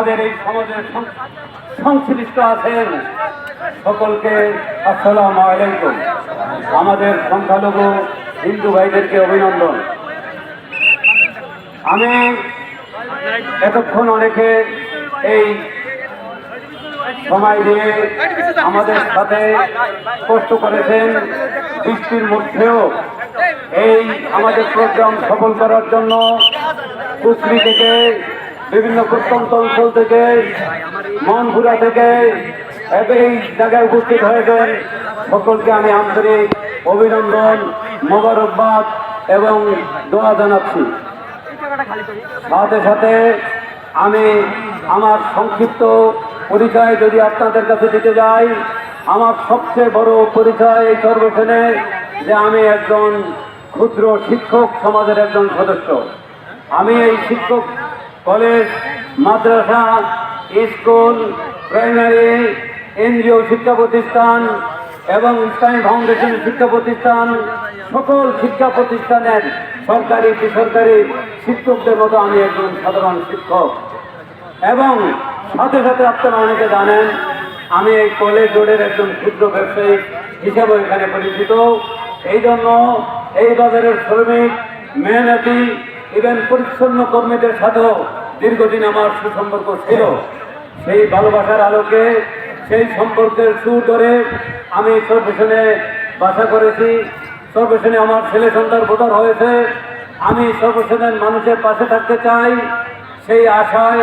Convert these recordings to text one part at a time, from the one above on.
আমাদের এই সমাজের সংশ্লিষ্ট আছেন। সকলকে আসসালাম আলাইকুম। আমাদের সংখ্যালঘু হিন্দু ভাইদেরকে অভিনন্দন। আমি এতক্ষণ অনেকে এই সময় দিয়ে আমাদের সাথে কষ্ট করেছেন। বৃষ্টির মধ্যেও এই আমাদের প্রোগ্রাম সফল করার জন্য কুচরি থেকে বিভিন্ন প্রত্যন্ত অঞ্চল থেকে, মনপুরা থেকে এই জায়গায় উপস্থিত হয়েছেন। সকলকে আমি আন্তরিক অভিনন্দন, মোবারকবাদ এবং দোয়া জানাচ্ছি। সাথে সাথে আমি আমার সংক্ষিপ্ত পরিচয় যদি আপনাদের কাছে দিতে যাই, আমার সবচেয়ে বড় পরিচয় এই সর্বশেনে যে আমি একজন ক্ষুদ্র শিক্ষক সমাজের একজন সদস্য। আমি এই শিক্ষক কলেজ, মাদ্রাসা, স্কুল, প্রাইমারি, এনজিও শিক্ষা প্রতিষ্ঠান এবং ইসলামী ফাউন্ডেশন শিক্ষা প্রতিষ্ঠান, সকল শিক্ষা প্রতিষ্ঠানের সরকারি, বেসরকারি শিক্ষকদের মতো আমি একজন সাধারণ শিক্ষক। এবং সাথে সাথে আপনারা অনেকে জানেন, আমি এই কলেজ রোডের একজন ক্ষুদ্র ব্যবসায়ী হিসাবে এখানে পরিচিত। এই জন্য এই বাজারের শ্রমিক, মেহনতি ইভেন পরিচ্ছন্ন কর্মীদের সাথেও দীর্ঘদিন আমার সুসম্পর্ক ছিল, সেই ভালোবাসার আলোকে, সেই সম্পর্কের সুর ধরে আমি সর্বেশনে বাসা করেছি। সর্বেশনে আমার ছেলে সন্তান ভোটার হয়েছে। আমি সর্বশেষের মানুষের পাশে থাকতে চাই। সেই আশায়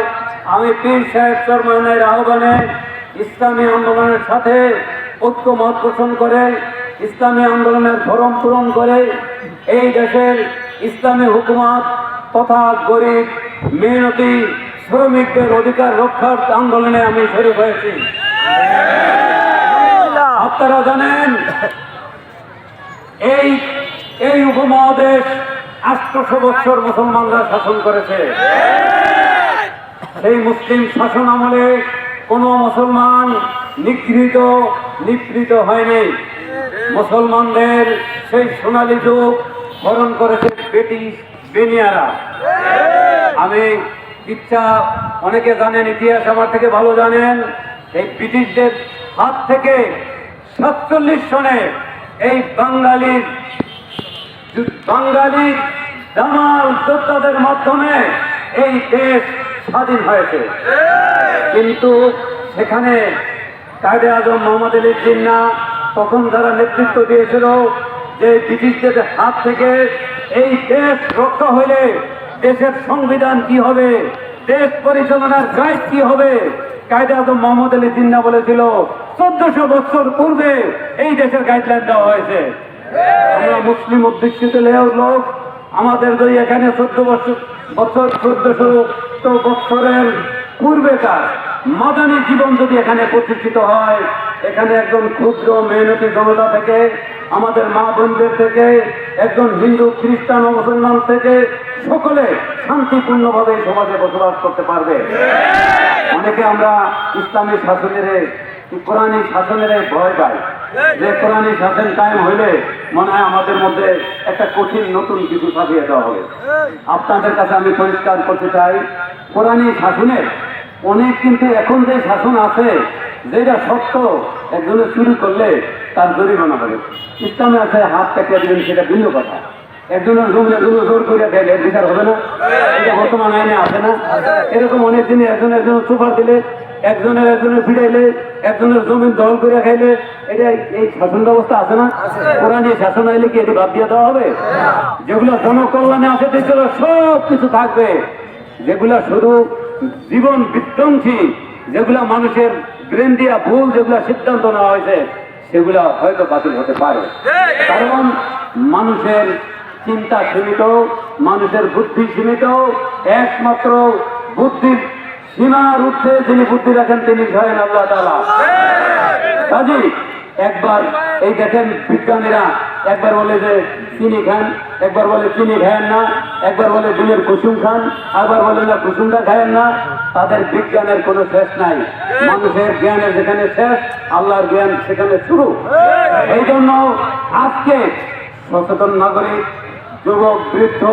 আমি পীর সাহেব চরমানের আহ্বানে ইসলামী আন্দোলনের সাথে ঐক্যমত পোষণ করে, ইসলামী আন্দোলনের ধরম পূরণ করে, এই দেশের ইসলামী হুকুমত তথা গরিব মেহনতি শ্রমিকদের অধিকার রক্ষার আন্দোলনে আমি শরীর হয়েছি। আপনারা জানেন, এই এই উপমহাদেশ আটশোশো বছর মুসলমানরা শাসন করেছে। সেই মুসলিম শাসন আমলে কোনো মুসলমান নিগৃহীত নিপৃত হয়নি। মুসলমানদের সেই সোনালী যুগ বরণ করেছে ব্রিটিশ বেনিয়ারা। আমি ইচ্ছা অনেকে জানেন ইতিহাস আমার থেকে ভালো জানেন এই ব্রিটিশদের হাত থেকে সাতচল্লিশ সনে এই বাঙালির বাঙালি দামাল যোদ্ধাদের মাধ্যমে এই দেশ স্বাধীন হয়েছে। কিন্তু সেখানে কায়দে আজম মোহাম্মদ আলী জিন্না তখন যারা নেতৃত্ব দিয়েছিল যে ব্রিটিশদের হাত থেকে এই দেশ রক্ষা হইলে দেশের সংবিধান কি হবে? দেশ পরিচালনার গাইড কি হবে? কায়দে আজম মোহাম্মদ আলী জিন্না বলেছিল, চোদ্দশো বছর পূর্বে এই দেশের গাইডলাইন দেওয়া হয়েছে। আমরা মুসলিম অধ্যুষিত লোক, আমাদের যদি এখানে চোদ্দ বছর বছর চোদ্দশো বছরের পূর্বেকার মাদানী জীবন যদি এখানে প্রতিষ্ঠিত হয় এখানে একজন ক্ষুদ্র মেহনতি জনতা থেকে, আমাদের মা বোনদের থেকে, একজন হিন্দু, খ্রিস্টান, মুসলমান থেকে সকলে শান্তিপূর্ণভাবে সমাজে বসবাস করতে পারবে। অনেকে আমরা ইসলামী শাসনের কোরআনী শাসনের ভয় পাই। যে কোরআনী শাসন টাইম হইলে মনে হয় আমাদের মধ্যে একটা কঠিন নতুন কিছু সাজিয়ে দেওয়া হবে। আপনাদের কাছে আমি পরিষ্কার করতে চাই, কোরআনী শাসনের অনেক কিন্তু এখন যে শাসন আছে যেটা সত্য, একজনে চুরি করলে তার জরিমানা হবে। ইসলামে আছে হাত কাটিয়ে দিবেন, সেটা ভিন্ন কথা। একজনের জমি একজনের জোর করে খেলে এর বিচার হবে না। এটা বর্তমান আইনে আছে না। এরকম অনেক দিনে একজন একজনের সুপার দিলে, একজনের একজনের ফিরাইলে একজনের জমিন দখল করে খাইলে, এটা এই শাসন ব্যবস্থা আছে না? কোরআন শাসন আইলে কি এটি বাদ দিয়ে দেওয়া হবে? যেগুলো জনকল্যাণে আছে, সেগুলো সব কিছু থাকবে। যেগুলো শুধু জীবন বিধ্বংসী, যেগুলা মানুষের ব্রেন দিয়া ভুল যেগুলা সিদ্ধান্ত নেওয়া হয়েছে, সেগুলা হয়তো বাতিল হতে পারে। কারণ মানুষের চিন্তা সীমিত, মানুষের বুদ্ধি সীমিত, একমাত্র বুদ্ধির সীমার উঠে যিনি বুদ্ধি রাখেন, তিনি স্বয়ং আল্লাহ তালা কাজী একবার এই দেখেন বিজ্ঞানীরা একবার বলে যে চিনি খান একবার বলে চিনি খায়েন না, একবার বলে ডিমের কুসুম খান, আবার বলে না কুসুমটা খায়েন না, তাদের বিজ্ঞানের কোনো শেষ নাই। মানুষের জ্ঞানের যেখানে শেষ, আল্লাহর জ্ঞান সেখানে শুরু। এই জন্য আজকে সচেতন নাগরিক, যুবক, বৃদ্ধ,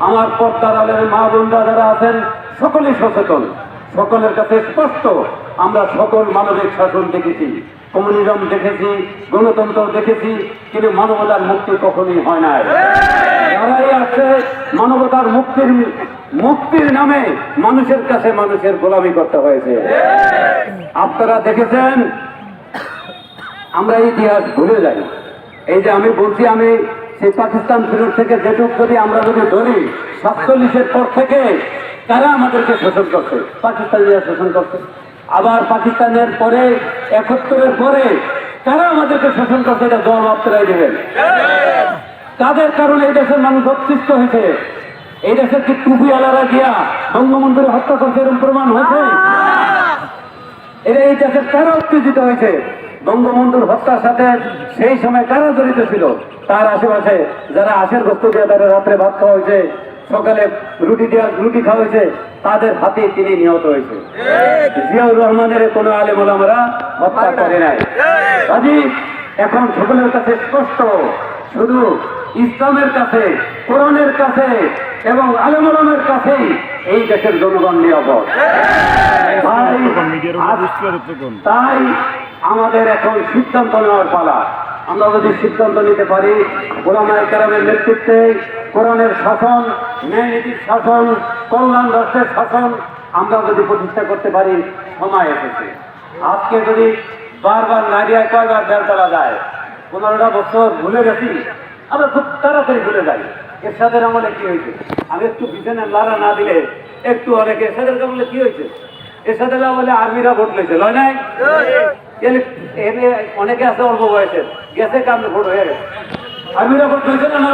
আমার পর্দার আলের মা বোনরা যারা আছেন, সকলেই সচেতন। সকলের কাছে স্পষ্ট আমরা সকল মানবিক শাসন দেখেছি, কমিউনিজম দেখেছি, গণতন্ত্র দেখেছি, কিন্তু মানবতার মুক্তি কখনই হয় নাই। লড়াই আছে, মানবতার মুক্তির মুক্তির নামে মানুষের কাছে মানুষের গোলামি করতে হয়েছে। আপনারা দেখেছেন, আমরা ইতিহাস ভুলে যাই। এই যে আমি বলছি, আমি সেই পাকিস্তান ফেরত থেকে যেটুক যদি আমরা যদি ধরি, সাতচল্লিশের পর থেকে কারা আমাদেরকে শোষণ করছে, পাকিস্তানিরা শোষণ করছে। আবার পাকিস্তানের পরে, একাত্তরের পরে কারা আমাদেরকে শাসন করছে, এটা জবাব আপনারাই দেবেন। তাদের কারণে এই দেশের মানুষ অতিষ্ঠ হয়েছে। এই দেশের কি টুপি আলারা গিয়া বঙ্গবন্ধুরে হত্যা করছে, এরকম প্রমাণ হয়েছে? এরা এই দেশের কারা উত্তেজিত হয়েছে? বঙ্গবন্ধুর হত্যার সাথে সেই সময় কারা জড়িত ছিল? তার আশেপাশে যারা আশের গোস্ত দিয়ে তারা রাত্রে ভাত খাওয়া হয়েছে সকালে রুটি দেওয়া রুটি খাওয়া হয়েছে, তাদের হাতে তিনি নিহত হয়েছে। জিয়াউর রহমানের কোনো আলেম ওলামারা হত্যা করে নাই। কাজী এখন সকলের কাছে স্পষ্ট, শুধু ইসলামের কাছে, কোরআনের কাছে এবং আলেমুলামের কাছেই এই দেশের জনগণ তাই আমাদের এখন সিদ্ধান্ত নেওয়ার পালা। আমরা যদি সিদ্ধান্ত নিতে পারি কেরামের নেতৃত্বে কোরআনের শাসন ন্যায় নীতির শাসন কল্যাণ রাষ্ট্রের শাসন আমরা যদি প্রতিষ্ঠা করতে পারি সময় এসেছে। আজকে যদি বারবার নারিয়ায় কয়বার তোলা যায় পনেরোটা বছর ভুলে গেছি আমরা খুব তাড়াতাড়ি ভুলে যাই। এর এরশাদের আমলে কি হয়েছে? আমি একটু বিছানে লাড়া না দিলে একটু অনেকে এরশাদের আমলে কি হয়েছে? এরশাদের আমলে আর্মিরা ভোট লইছে লয় নাই? অনেকে আছে অল্প বয়সের গেছে কাম ভোট হয়ে গেছে। ভোট লইছে না না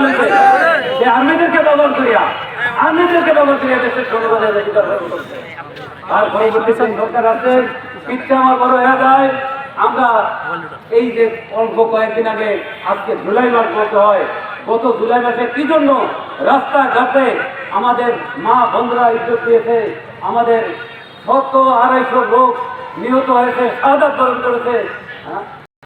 আর্মিদেরকে ব্যবহার করিয়া আর্মিদেরকে ব্যবহার করিয়া দেশের। আর পরবর্তী সরকার আছে আমার বড় হয়ে যায় আমরা এই যে অল্প কয়েকদিন আগে আজকে জুলাই মাস বলতে হয়, গত জুলাই মাসে কি জন্য রাস্তাঘাটে আমাদের মা বন্ধুরা ইজ্জত দিয়েছে, আমাদের শত আড়াইশো লোক নিহত হয়েছে সাদা বরণ করেছে হ্যাঁ?